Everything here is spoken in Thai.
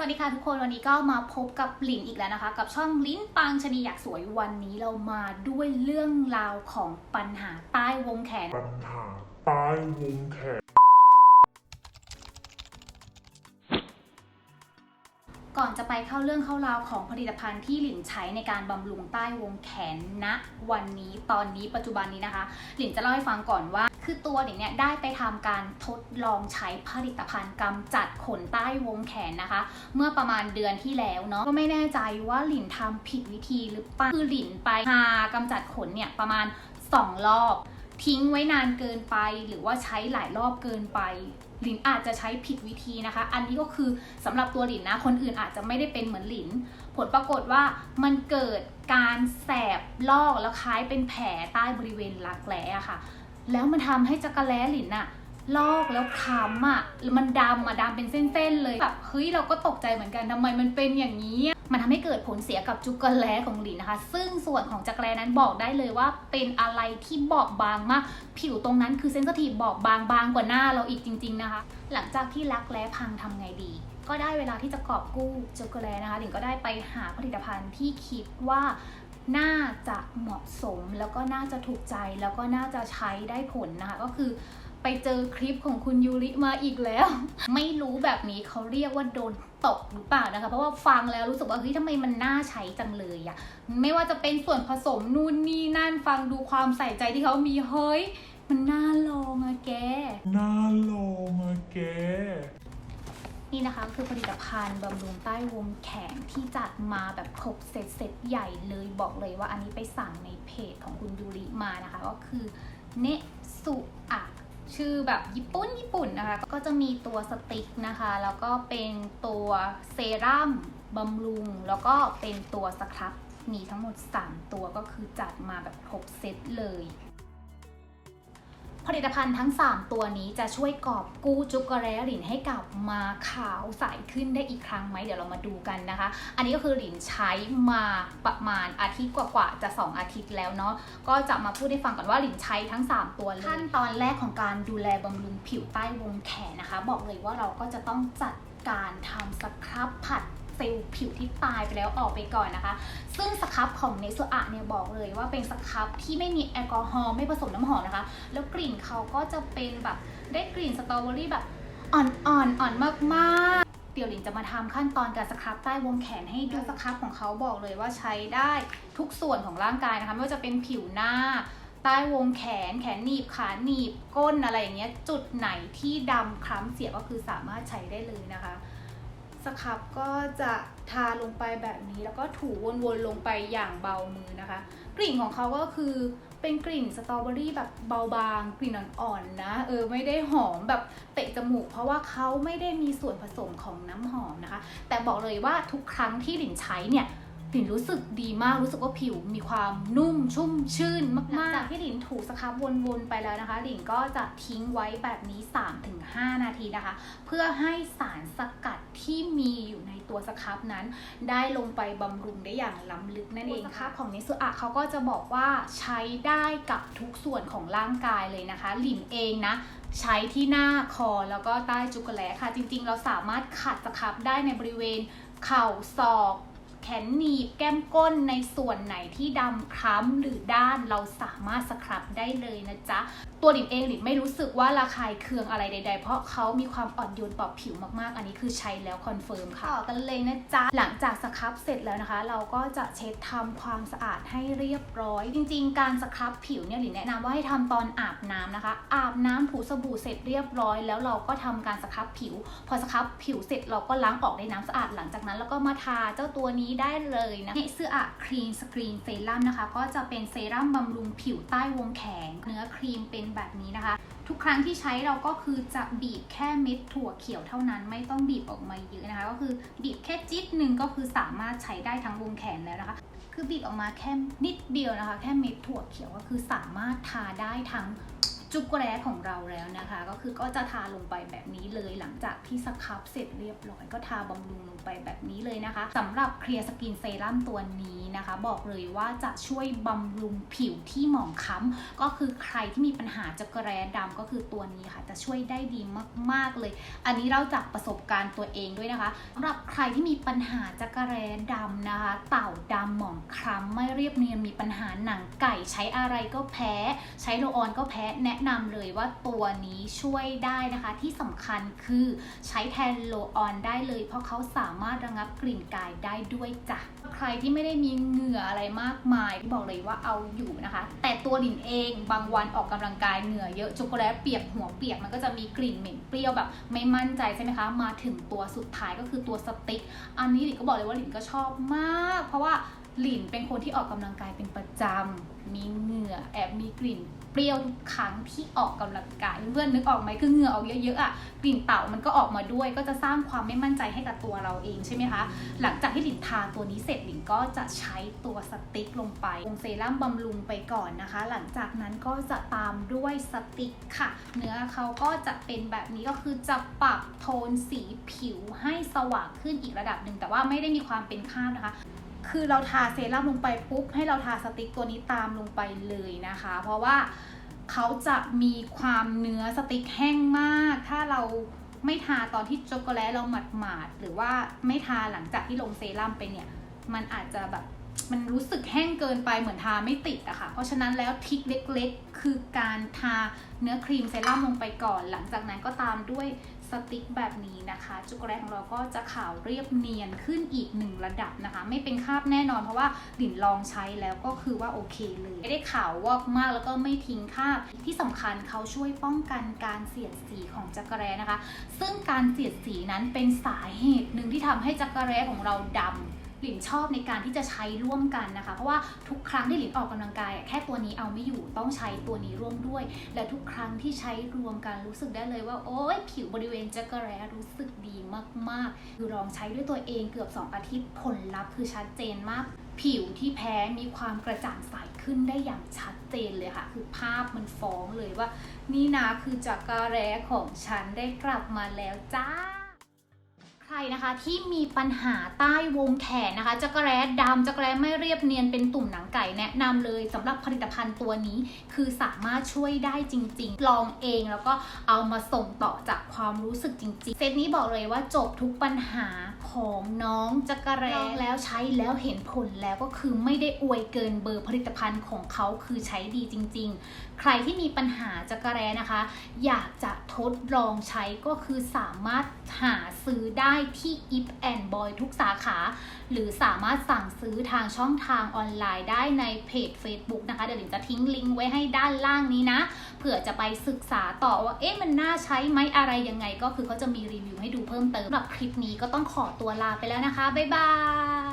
สวัสดีค่ะทุกคนวันนี้ก็มาพบกับหลินอีกแล้วนะคะ กับช่องลิ้นปังชนีอยากสวยวันนี้เรามาด้วยเรื่องราวของปัญหาใต้วงแขนปัญหาใต้วงแขน ก่อนจะไปเข้าเรื่องเข้าราวของผลิตภัณฑ์ที่หลินใช้ในการบำรุงใต้วงแขนณวันนี้ตอนนี้ปัจจุบันนี้นะคะ หลินจะเล่าให้ฟังก่อนว่า คือตัวหลินเนี่ยได้ไปทำการทดลองใช้ผลิตภัณฑ์กำจัดขนใต้วงแขนนะคะ เมื่อประมาณเดือนที่แล้วเนาะก็ไม่แน่ใจว่าหลินทำผิดวิธีหรือเปล่าคือหลินไปทากำจัดขนเนี่ยประมาณ 2 รอบ ทิ้งไว้นานเกินไป หรือว่าใช้หลายรอบเกินไป หลินอาจจะใช้ผิดวิธีนะคะ อันนี้ก็คือสำหรับตัวหลินนะ คนอื่นอาจจะไม่ได้เป็นเหมือนหลิน ผลปรากฏว่ามันเกิดการแสบลอกแล้วคล้ายเป็นแผลใต้บริเวณรักแร้ค่ะ แล้วมันทำให้จักระแล้หลินอะ ลอกแล้วค้ำอะมันดำอะดำเป็นเส้นๆเลยแบบเฮ้ยเราก็ตกใจเหมือนกันทำไมมันเป็นอย่างนี้ มันทำให้เกิดผลเสียกับจุกระแล้ของหลินนะคะ ซึ่งส่วนของจักรแล้นั้นบอกได้เลยว่าเป็นอะไรที่บอบบางมาก ผิวตรงนั้นคือเซนสทีฟบอบบางบางกว่าหน้าเราอีกจริง ๆนะคะ หลังจากที่รักแร้พังทำไงดี ก็ได้เวลาที่จะกอบกู้จักรแล้นะคะหลินก็ได้ไปหาผลิตภัณฑ์ที่คิดว่าน่าจะเหมาะสมแล้วก็น่าจะถูกใจแล้วก็น่าจะใช้ได้ผลนะคะก็คือ ไปเจอคลิปของคุณยูริมาอีกแล้ว ไม่รู้แบบนี้เขาเรียกว่าโดนตกหรือเปล่านะคะ เพราะว่าฟังแล้วรู้สึกว่าเฮ้ยทำไมมันน่าใช้จังเลยอะไม่ว่าจะเป็นส่วนผสมนู่นนี่นั่นฟังดูความใส่ใจที่เขามีเฮ้ย มันน่าลองอะแก น่าลองอะแกนี่นะคะคือผลิตภัณฑ์บำรุงใต้วงแขนที่จัดมาแบบครบเซตเซตใหญ่เลยบอกเลยว่าอันนี้ไปสั่งในเพจของคุณยูริมานะคะ ก็คือเนสุอะ ชื่อแบบญี่ปุ่นญี่ปุ่นนะคะ ก็จะมีตัวสติ๊กนะคะ แล้วก็เป็นตัวเซรั่มบำรุง แล้วก็เป็นตัวสครับมีทั้งหมด 3 ตัวก็คือจัดมาแบบครบเซตเลย ผลิตภัณฑ์ทั้ง 3 ตัวนี้จะช่วยกอบกู้จุกกระแร้หลินให้กลับมาขาวใสขึ้นได้อีกครั้งไหมเดี๋ยวเรามาดูกันนะคะ อันนี้ก็คือหลินใช้มาประมาณอาทิตย์กว่าๆจะ 2 อาทิตย์แล้วเนาะก็จะมาพูดให้ฟังก่อนว่าหลินใช้ทั้ง 3 ตัวเลยขั้นตอนแรกของการดูแลบำรุงผิวใต้วงแขนนะคะ บอกเลยว่าเราก็จะต้องจัดการทำสครับผัด เซลล์ผิวที่ตายไปแล้วออกไปก่อนนะคะ ซึ่งสครับของเนสอะเนี่ยบอกเลยว่าเป็นสครับที่ไม่มีแอลกอฮอล์ไม่ผสมน้ำหอมนะคะ แล้วกลิ่นเขาก็จะเป็นแบบได้กลิ่นสตรอเบอรี่แบบอ่อนๆอ่อนมากๆ เดี๋ยวหลินจะมาทำขั้นตอนการสครับใต้วงแขนให้ดูสครับของเขาบอกเลยว่าใช้ได้ทุกส่วนของร่างกายนะคะไม่ว่าจะเป็นผิวหน้าใต้วงแขนแขนหนีบขาหนีบก้นอะไรอย่างเงี้ยจุดไหนที่ดำคล้ำเสียก็คือสามารถใช้ได้เลยนะคะ สครับก็จะทาลงไปแบบนี้ แล้วก็ถูวนๆลงไปอย่างเบามือนะคะ กลิ่นของเขาก็คือเป็นกลิ่นสตรอเบอรี่แบบเบาบางกลิ่นอ่อนๆนะเออไม่ได้หอมแบบเตะจมูก เพราะว่าเขาไม่ได้มีส่วนผสมของน้ำหอมนะคะ แต่บอกเลยว่าทุกครั้งที่หลินใช้เนี่ย หลินรู้สึกดีมากรู้สึกว่าผิวมีความนุ่มชุ่มชื่นมากๆจากที่หลินถูสครับวนๆไปแล้วนะคะ หลินก็จะทิ้งไว้แบบนี้ 3-5 นาทีนะคะ เพื่อให้สารสกัดที่มีอยู่ในตัวสครับนั้น ได้ลงไปบำรุงได้อย่างล้ำลึกนั่นเองค่ะของนิสุอะเขาก็จะบอกว่าใช้ได้กับทุกส่วนของร่างกายเลยนะคะ หลินเองนะใช้ที่หน้าคอแล้วก็ใต้จุกแหลค่ะ จริงๆ เราสามารถขัดสครับได้ในบริเวณเข่าศอกแขนหนีบแก้มก้นในส่วนไหนที่ดำคล้ำหรือด้านเราสามารถสครับได้เลยนะจ๊ะ ตัวหลินเองหลินไม่รู้สึกว่าระคายเคืองอะไรใด ๆ เพราะเขามีความอ่อนโยนต่อผิวมากๆ อันนี้คือใช้แล้วคอนเฟิร์มค่ะต่อกันเลยนะจ๊ะ หลังจากสครับเสร็จแล้วนะคะ เราก็จะเช็ดทำความสะอาดให้เรียบร้อย จริง ๆ การสครับผิวเนี่ยหลินแนะนำว่าให้ทำตอนอาบน้ำนะคะ อาบน้ำถูสบู่เสร็จเรียบร้อย แล้วเราก็ทำการสครับผิว พอสครับผิวเสร็จเราก็ล้างออกในน้ำสะอาดหลังจากนั้น แล้วก็มาทาเจ้าตัวนี้ได้เลยนะเนเสื้ออะครีมสกรีนเซรั่มนะคะ ก็จะเป็นเซรั่มบำรุงผิวใต้วงแขน เนื้อครีมเป็นแบบนี้นะคะ ทุกครั้งที่ใช้เราก็คือจะบีบแค่เม็ดถั่วเขียวเท่านั้น ไม่ต้องบีบออกมาเยอะนะคะ ก็คือบีบแค่จิ๊ดหนึ่งก็คือสามารถใช้ได้ทั้งวงแขนแล้วนะคะคือบีบออกมาแค่นิดเดียวนะคะ แค่เม็ดถั่วเขียวก็คือสามารถทาได้ทั้ง จุกแร้ของเราแล้วนะคะ ก็คือก็จะทาลงไปแบบนี้เลยหลังจากที่สครับเสร็จเรียบร้อยก็ทาบำรุงลงไปแบบนี้เลยนะคะสำหรับเคลียร์สกินเซรั่มตัวนี้นะคะ บอกเลยว่าจะช่วยบำรุงผิวที่หมองคล้ำก็คือใครที่มีปัญหาจักรแร้ดำก็คือตัวนี้ค่ะ จะช่วยได้ดีมากๆเลย อันนี้เราจากประสบการณ์ตัวเองด้วยนะคะสำหรับใครที่มีปัญหาจักรแร้ดำนะคะ เต่าดำหมองคล้ำไม่เรียบเนียนมีปัญหาหนังไก่ใช้อะไรก็แพ้ ใช้โลออนก็แพ้แนะนำเลยว่าตัวนี้ช่วยได้นะคะ ที่สำคัญคือใช้แทนโลออนได้เลย เพราะเขาสามารถระงับกลิ่นกายได้ด้วยจ้ะใครที่ไม่ได้มีเหงื่ออะไรมากมายบอกเลยว่าเอาอยู่นะคะ แต่ตัวดินเองบางวันออกกำลังกายเหงื่อเยอะช็อกโกแลตเปียกหัวเปียกมันก็จะมีกลิ่นเหม็นเปรี้ยวแบบ ไม่มั่นใจใช่ไหมคะ มาถึงตัวสุดท้ายก็คือตัวสติ๊ก อันนี้หลินก็บอกเลยว่าหลินก็ชอบมาก เพราะว่าหลินเป็นคนที่ออกกำลังกายเป็นประจำมีเหงื่อแอบมีกลิ่น ปรี้ยวทุกครั้งที่ออกกำลังกายเพื่อนนึกออกไหมคือเหงื่อออกเยอะๆอะกลิ่นเต่ามันก็ออกมาด้วย ก็จะสร้างความไม่มั่นใจให้กับตัวเราเองใช่ไหมคะ หลังจากที่หลินทาตัวนี้เสร็จหลินก็จะใช้ตัวสติ๊กลงไปลงเซรั่มบำรุงไปก่อนนะคะ หลังจากนั้นก็จะตามด้วยสติ๊กค่ะ เนื้อเขาก็จะเป็นแบบนี้ก็คือจะปรับโทนสีผิวให้สว่างขึ้นอีกระดับหนึ่งแต่ว่าไม่ได้มีความเป็นข้ามนะคะ คือเราทาเซรั่มลงไปปุ๊บให้เราทาสติ๊กตัวนี้ตามลงไปเลยนะคะ เพราะว่าเขาจะมีความเนื้อสติ๊กแห้งมาก ถ้าเราไม่ทาตอนที่ช็อกโกแลตเราหมาดหมาดๆหรือว่าไม่ทาหลังจากที่ลงเซรั่มไปเนี่ย มันอาจจะแบบมันรู้สึกแห้งเกินไปเหมือนทาไม่ติดอะค่ะ เพราะฉะนั้นแล้วทิคเล็กๆ คือการทาเนื้อครีมเซรั่มลงไปก่อน หลังจากนั้นก็ตามด้วย สติ๊กแบบนี้นะคะช็อกโกแลตของเราก็จะขาวเรียบเนียนขึ้นอีกหนึ่งระดับนะคะ ไม่เป็นคราบแน่นอนเพราะว่าดินลองใช้แล้วก็คือว่าโอเคเลย ไม่ได้ขาววอกมากแล้วก็ไม่ทิ้งคราบที่สำคัญเขาช่วยป้องกันการเสียดสีของจักรแร้นะคะ ซึ่งการเสียดสีนั้นเป็นสาเหตุหนึ่งที่ทำให้จักรแร้ของเราดำ หลินชอบในการที่จะใช้ร่วมกันนะคะ เพราะว่าทุกครั้งที่หลินออกกำลังกาย แค่ตัวนี้เอาไม่อยู่ต้องใช้ตัวนี้ร่วมด้วย และทุกครั้งที่ใช้รวมกันรู้สึกได้เลยว่า โอ๊ยผิวบริเวณจักรแร้รู้สึกดีมากๆคือลองใช้ด้วยตัวเองเกือบ 2 อาทิตย์ผลลัพธ์คือชัดเจนมาก ผิวที่แพ้มีความกระจ่างใสขึ้นได้อย่างชัดเจนเลยค่ะ คือภาพมันฟ้องเลยว่า นี่นะคือจักรแร้ของฉันได้กลับมาแล้วจ้า ใครนะคะที่มีปัญหาใต้วงแขนนะคะจักรแร้ดำจักรแร้ไม่เรียบเนียนเป็นตุ่มหนังไก่แนะนำเลยสำหรับผลิตภัณฑ์ตัวนี้ คือสามารถช่วยได้จริง ๆ ลองเองแล้วก็เอามาส่งต่อจากความรู้สึกจริง ๆ เซตนี้บอกเลยว่าจบทุกปัญหาของน้องจักรแร้ลองแล้วใช้แล้วเห็นผลแล้วก็คือไม่ได้อวยเกินเบอร์ผลิตภัณฑ์ของเขาคือใช้ดีจริง ๆ ใครที่มีปัญหาจักรแร้นะคะ อยากจะทดลองใช้ก็คือสามารถหาซื้อได้ที่ i p and Boy ทุกสาขา หรือสามารถสั่งซื้อทางช่องทางออนไลน์ได้ในเพจ Facebook นะคะ เดี๋ยวหลินจะทิ้งลิงก์ไว้ให้ด้านล่างนี้นะ เผื่อจะไปศึกษาต่อว่า เอ๊ะมันน่าใช้ไหมอะไรยังไง ก็คือเขาจะมีรีวิวให้ดูเพิ่มเติมสำหรับคลิปนี้ก็ต้องขอตัวลาไปแล้วนะคะ บ๊ายบาย